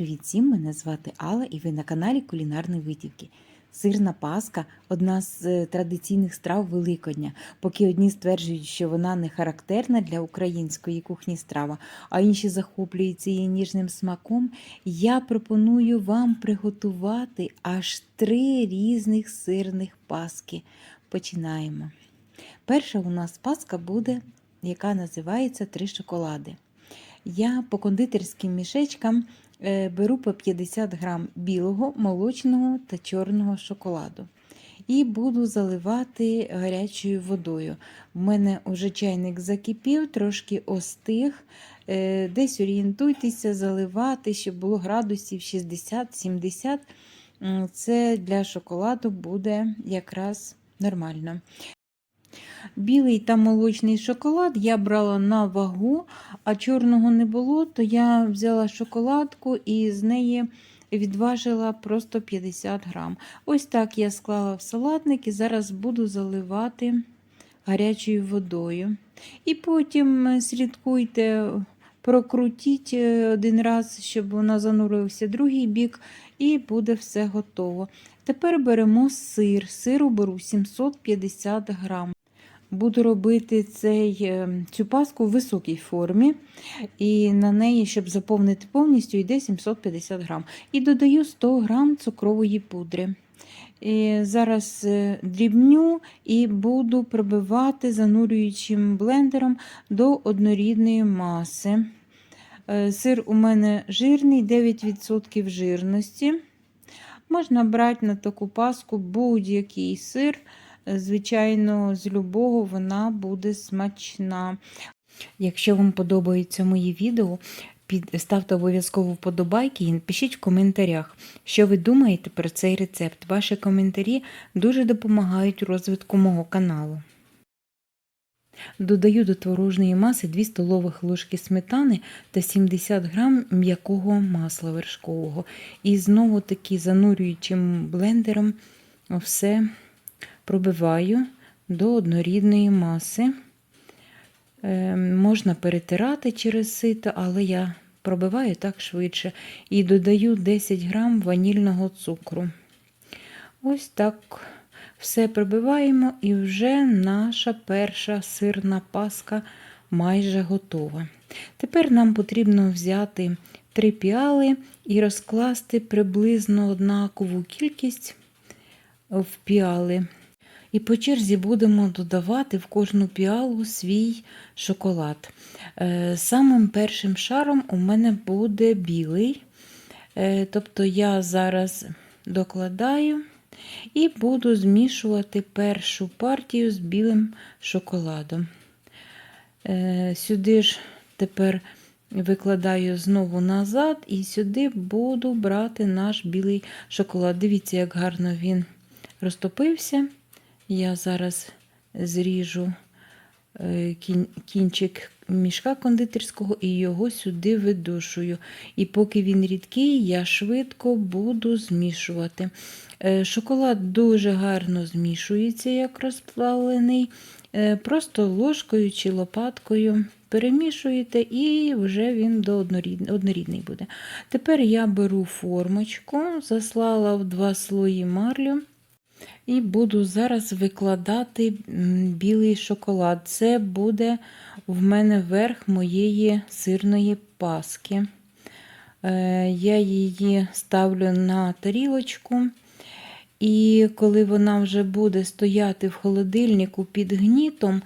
Привіт всім! Мене звати Алла і ви на каналі Кулінарної Витівки. Сирна паска одна з е, традиційних страв Великодня. Поки одні стверджують, що вона не характерна для української кухні страва, а інші захоплюються її ніжним смаком. Я пропоную вам приготувати аж три різних сирних паски. Починаємо. Перша у нас паска буде, яка називається Три шоколади. Я по кондитерським мішечкам беру по 50 грам білого, молочного та чорного шоколаду. І буду заливати гарячою водою. У мене вже чайник закипів, трошки остиг. Е, Десь орієнтуйтеся, заливати, щоб було градусів 60-70. Це для шоколаду буде якраз нормально. Білий та молочний шоколад я брала на вагу, а чорного не було, то я взяла шоколадку і з неї відважила просто 50 грам. Ось так я склала в салатник і зараз буду заливати гарячою водою. І потім е, слідкуйте, прокрутіть е, один раз, щоб вона занурився другий бік, і буде все готово. Тепер беремо сир. Сиру беру 750 грам. Буду робити цей, е, цю паску в високій формі, і на неї, щоб заповнити повністю, йде 750 грам. І додаю 100 грам цукрової пудри. І зараз е, дрібню і буду пробивати занурюючим блендером до однорідної маси. Е, Сир у мене жирний, 9% жирності. Можна брати на таку паску будь-який сир. Звичайно, з любого вона буде смачна. Якщо вам подобаються мої відео, ставте обов'язково вподобайки і пишіть в коментарях, що ви думаєте про цей рецепт. Ваші коментарі дуже допомагають розвитку мого каналу. Додаю до творожної маси 2 столових ложки сметани та 70 грам м'якого масла вершкового. І знову таки занурюючим блендером все пробиваю до однорідної маси. Е, можна перетирати через сито, але я пробиваю так швидше. І додаю 10 грам ванільного цукру. Ось так все пробиваємо, і вже наша перша сирна паска майже готова. Тепер нам потрібно взяти три піали і розкласти приблизно однакову кількість в піали. І по черзі будемо додавати в кожну піалу свій шоколад. Е, Самим першим шаром у мене буде білий. Е, Тобто я зараз докладаю і буду змішувати першу партію з білим шоколадом. Е, Сюди ж тепер викладаю знову назад, і сюди буду брати наш білий шоколад. Дивіться, як гарно він розтопився. Я зараз зріжу е, кінчик мішка кондитерського і його сюди видушую. І поки він рідкий, я швидко буду змішувати. Е, Шоколад дуже гарно змішується, як розплавлений. Е, Просто ложкою чи лопаткою перемішуєте, і вже він до однорідний, однорідний буде. Тепер я беру формочку, заслала в два слої марлю. І буду зараз викладати білий шоколад. Це буде в мене верх моєї сирної паски. Е, Я її ставлю на тарілочку. І коли вона вже буде стояти в холодильнику під гнітом,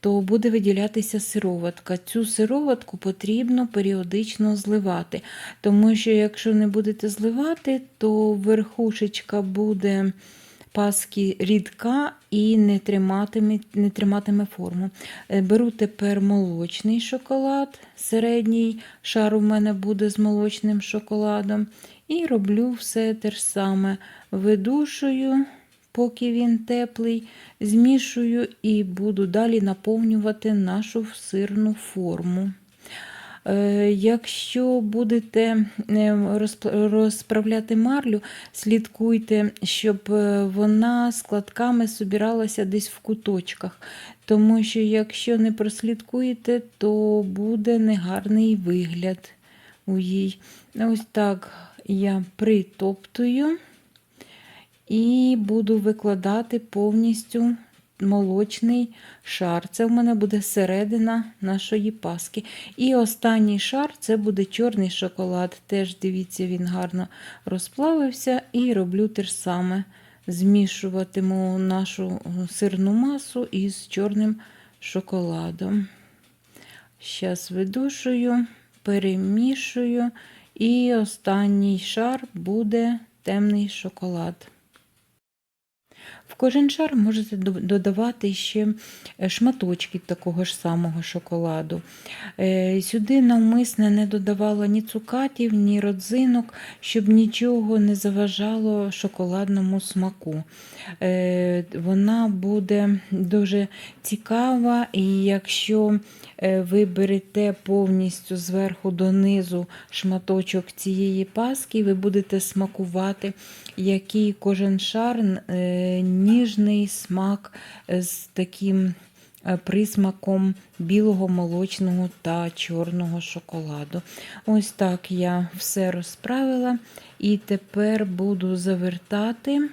то буде виділятися сироватка. Цю сироватку потрібно періодично зливати, тому що якщо не будете зливати, то верхушечка буде паски рідка і не триматиме, не триматиме форму. Е, Беру тепер молочний шоколад, середній шар у мене буде з молочним шоколадом. І роблю все те ж саме. Видушую, поки він теплий, змішую і буду далі наповнювати нашу сирну форму. Е, Якщо будете е, розправляти марлю, слідкуйте, щоб е, вона складками собиралася десь в куточках. Тому що якщо не прослідкуєте, то буде негарний вигляд у їй. Ось так я притоптую і буду викладати повністю молочний шар. Це в мене буде середина нашої паски. І останній шар це буде чорний шоколад. Теж дивіться, він гарно розплавився. І роблю те ж саме. Змішуватиму нашу сирну масу із чорним шоколадом. Зараз видушую, перемішую, і останній шар буде темний шоколад. В кожен шар можете додавати ще е, шматочки такого ж самого шоколаду. Е, Сюди навмисне не додавала ні цукатів, ні родзинок, щоб нічого не заважало шоколадному смаку. Е, Вона буде дуже цікава, і якщо ви берете повністю зверху донизу шматочок цієї паски, ви будете смакувати, який кожен шар ніжний смак з таким е, присмаком білого, молочного та чорного шоколаду. Ось так я все розправила і тепер буду завертати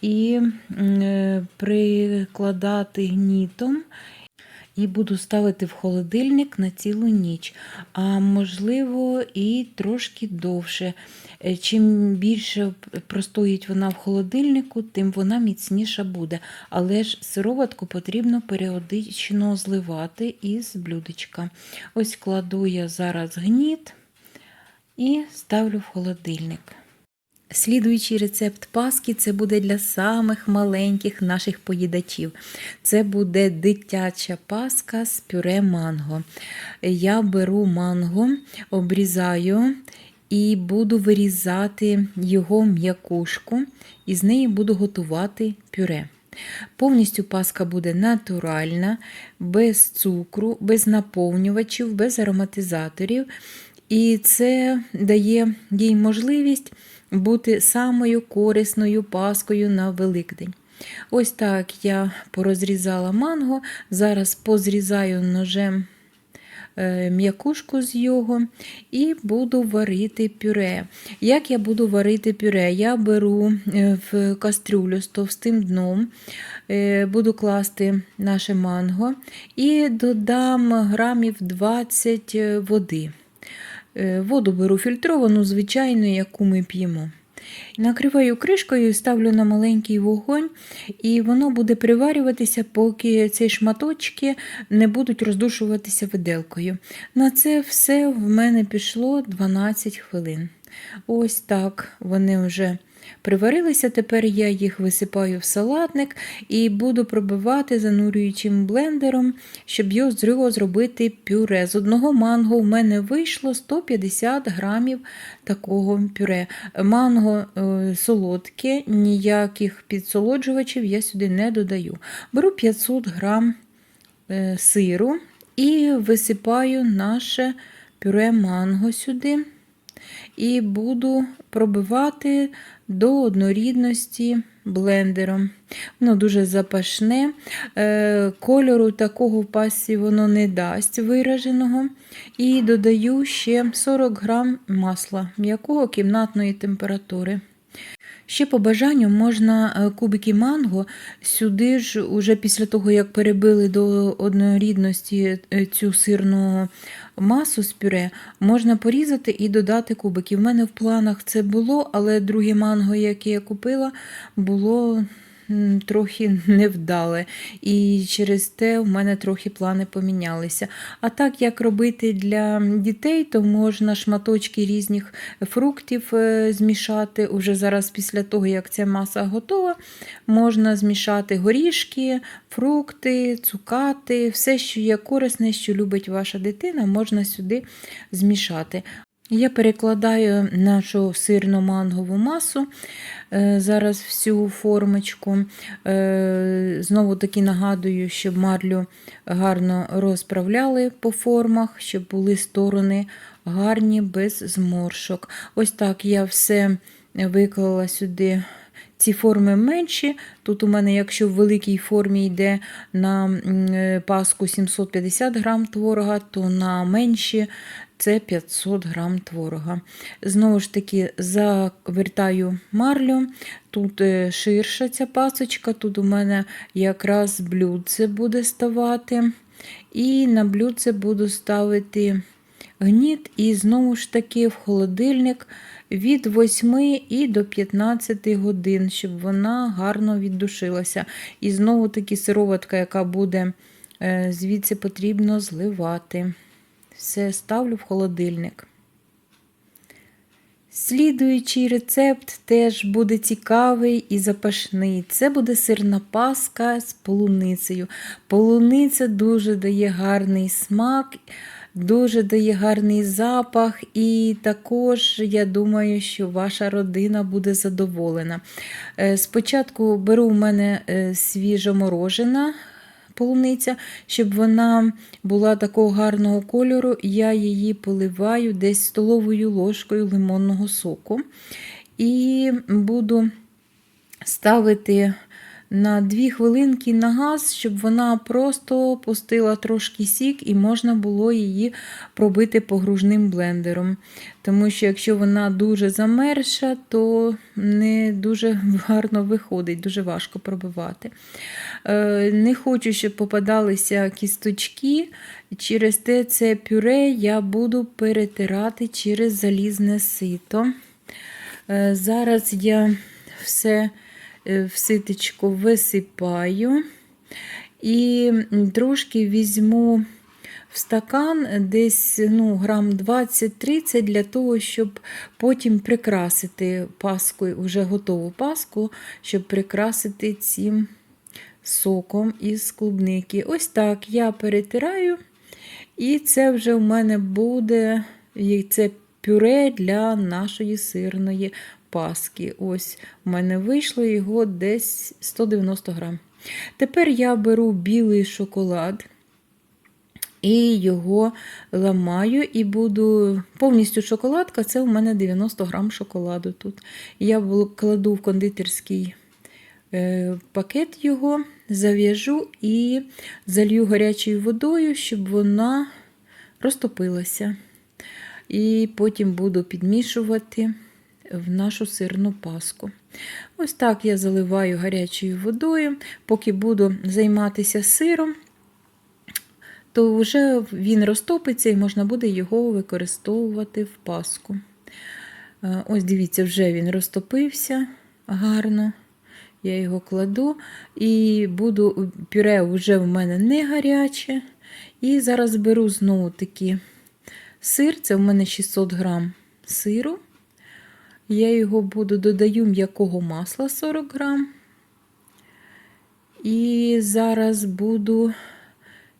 і е, прикладати гнітом. І буду ставити в холодильник на цілу ніч, а можливо і трошки довше. Е, Чим більше простоїть вона в холодильнику, тим вона міцніша буде. Але ж сироватку потрібно періодично зливати із блюдечка. Ось кладу я зараз гніт і ставлю в холодильник. Слідуючий рецепт паски це буде для самих маленьких наших поїдачів. Це буде дитяча паска з пюре манго. Я беру манго, обрізаю і буду вирізати його м'якушку, і з неї буду готувати пюре. Повністю паска буде натуральна, без цукру, без наповнювачів, без ароматизаторів. І це дає їй можливість бути самою корисною паскою на Великдень. Ось так я порозрізала манго, зараз позрізаю ножем е, м'якушку з його і буду варити пюре. Як я буду варити пюре? Я беру е, в кастрюлю з товстим дном, е, буду класти наше манго і додам грамів 20 води. Е, Воду беру фільтровану, звичайну, яку ми п'ємо. Накриваю кришкою ставлю на маленький вогонь, і воно буде приварюватися, поки ці шматочки не будуть роздушуватися виделкою. На це все в мене пішло 12 хвилин. Ось так вони вже приварилися. Тепер я їх висипаю в салатник і буду пробивати занурюючим блендером, щоб його зробити пюре. З одного манго в мене вийшло 150 грамів такого пюре. Манго е, солодке, ніяких підсолоджувачів я сюди не додаю. Беру 500 грам е, сиру і висипаю наше пюре манго сюди. І буду пробивати до однорідності блендером. Воно дуже запашне. Е, Кольору такого в пасі воно не дасть вираженого. І додаю ще 40 грам масла м'якого кімнатної температури. Ще по бажанню можна е, кубики манго сюди ж, уже після того, як перебили до однорідності е, цю сирну масу з пюре, можна порізати і додати кубики. В мене в планах це було, але друге манго, яке я купила, було трохи невдале. І через те в мене трохи плани помінялися. А так, як робити для дітей, то можна шматочки різних фруктів е, змішати. Уже зараз, після того, як ця маса готова, можна змішати горішки, фрукти, цукати, все, що є корисне, що любить ваша дитина, можна сюди змішати. Я перекладаю нашу сирно-мангову масу е, зараз всю формочку. Е, Знову таки нагадую, щоб марлю гарно розправляли по формах, щоб були сторони гарні, без зморшок. Ось так я все виклала сюди ці форми менші. Тут у мене, якщо в великій формі йде на е, паску 750 грам творога, то на менші це 500 грам творога. Знову ж таки, завертаю марлю. Тут е, ширша ця пасочка, тут у мене якраз блюдце буде ставати. І на блюдце буду ставити гніт, і знову ж таки в холодильник від 8 і до 15 годин, щоб вона гарно віддушилася. І знову таки сироватка, яка буде е, звідси потрібно зливати. Все ставлю в холодильник. Слідуючий рецепт теж буде цікавий і запашний. Це буде сирна паска з полуницею. Полуниця дуже дає гарний смак, дуже дає гарний запах, і також я думаю, що ваша родина буде задоволена. Е, Спочатку беру в мене е, свіжоморожена полуниця, щоб вона була такого гарного кольору, я її поливаю десь столовою ложкою лимонного соку. І буду ставити на 2 хвилинки на газ, щоб вона просто пустила трошки сік і можна було її пробити погружним блендером. Тому що якщо вона дуже замерша, то не дуже гарно виходить, дуже важко пробивати. Е, Не хочу, щоб попадалися кісточки. Через те це пюре я буду перетирати через залізне сито. Е, Зараз я все в ситечко висипаю і трошки візьму в стакан десь ну, грам 20-30 для того, щоб потім прикрасити паску, вже готову паску, щоб прикрасити цим соком із клубники. Ось так я перетираю, і це вже в мене буде це пюре для нашої сирної паски. Ось у мене вийшло його десь 190 грам. Тепер я беру білий шоколад. І його ламаю і буду повністю шоколадка. Це у мене 90 грам шоколаду тут. Я кладу в кондитерський е, пакет його, зав'яжу і залью гарячою водою, щоб вона розтопилася. І потім буду підмішувати в нашу сирну паску. Ось так я заливаю гарячою водою, поки буду займатися сиром то вже він розтопиться і можна буде його використовувати в паску. Е, Ось дивіться, вже він розтопився гарно. Я його кладу і буду пюре вже в мене не гаряче. І зараз беру знову таки сир, це в мене 600 грам сиру. Я його буду додаю м'якого масла 40 грам. І зараз буду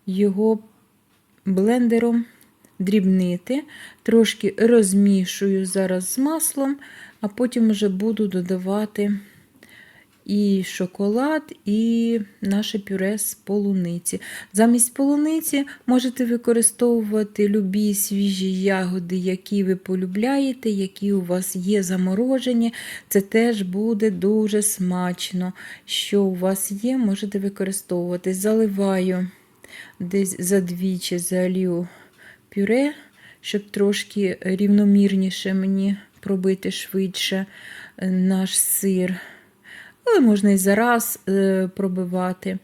його блендером дрібнити, трошки розмішую зараз з маслом, а потім вже буду додавати і шоколад, і наше пюре з полуниці. Замість полуниці можете використовувати любі свіжі ягоди, які ви полюбляєте, які у вас є заморожені. Це теж буде дуже смачно. Що у вас є, можете використовувати. Заливаю десь задвічі залью пюре, щоб трошки рівномірніше мені пробити швидше наш сир. Але можна і зараз е, пробивати.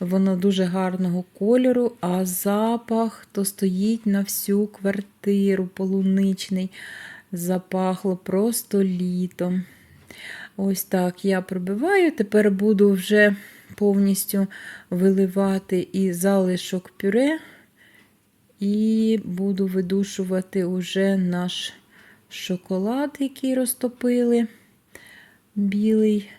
Воно дуже гарного кольору, а запах то стоїть на всю квартиру полуничний. Запахло просто літом. Ось так я пробиваю. Тепер буду вже повністю виливати і залишок пюре, і буду видушувати уже наш шоколад, який розтопили білий.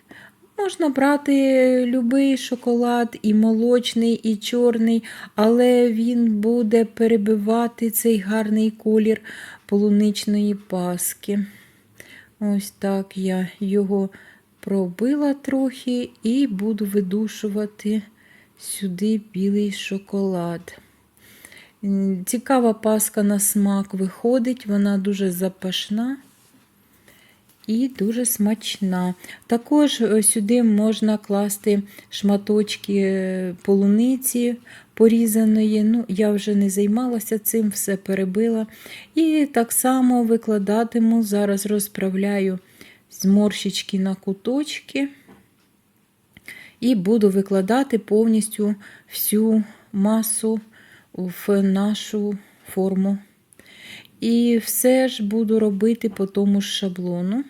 Можна брати будь-який шоколад, і молочний, і чорний, але він буде перебивати цей гарний колір полуничної паски. Ось так я його пробила трохи і буду видушувати сюди білий шоколад. Цікава паска на смак виходить, вона дуже запашна. І дуже смачна. Також е, сюди можна класти шматочки е, полуниці порізаної. Ну, я вже не займалася цим, все перебила. І так само викладатиму, зараз розправляю зморщички на куточки. І буду викладати повністю всю масу в нашу форму. І все ж буду робити по тому ж шаблону.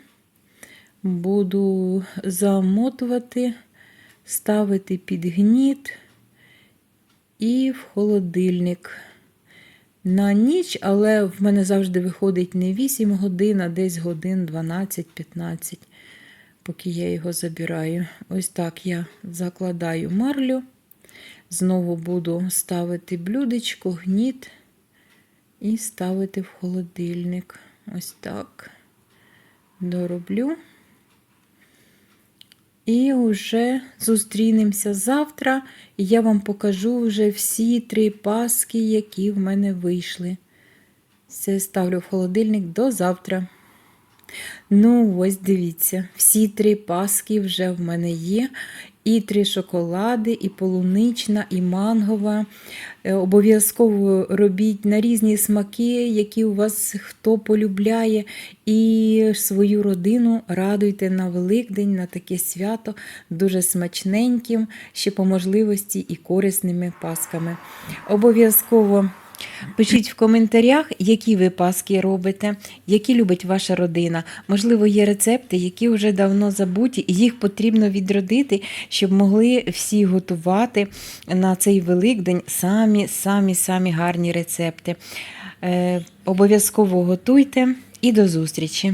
Буду замотувати, ставити під гніт і в холодильник. На ніч, але в мене завжди виходить не 8 годин, а десь годин 12-15, поки я його забираю. Ось так я закладаю марлю. Знову буду ставити блюдечко, гніт і ставити в холодильник. Ось так. Дороблю. І вже зустрінемося завтра, і я вам покажу вже всі три паски, які в мене вийшли. Все ставлю в холодильник до завтра. Ну, ось дивіться, всі три паски вже в мене є. І три шоколади, і полунична, і мангова. Е, Обов'язково робіть на різні смаки, які у вас хто полюбляє, і свою родину радуйте на Великдень, на таке свято, дуже смачненьким, ще по можливості і корисними пасками. Обов'язково. Пишіть в коментарях, які ви паски робите, які любить ваша родина. Можливо, є рецепти, які вже давно забуті, і їх потрібно відродити, щоб могли всі готувати на цей Великдень самі самі самі гарні рецепти. Е, обов'язково готуйте і до зустрічі!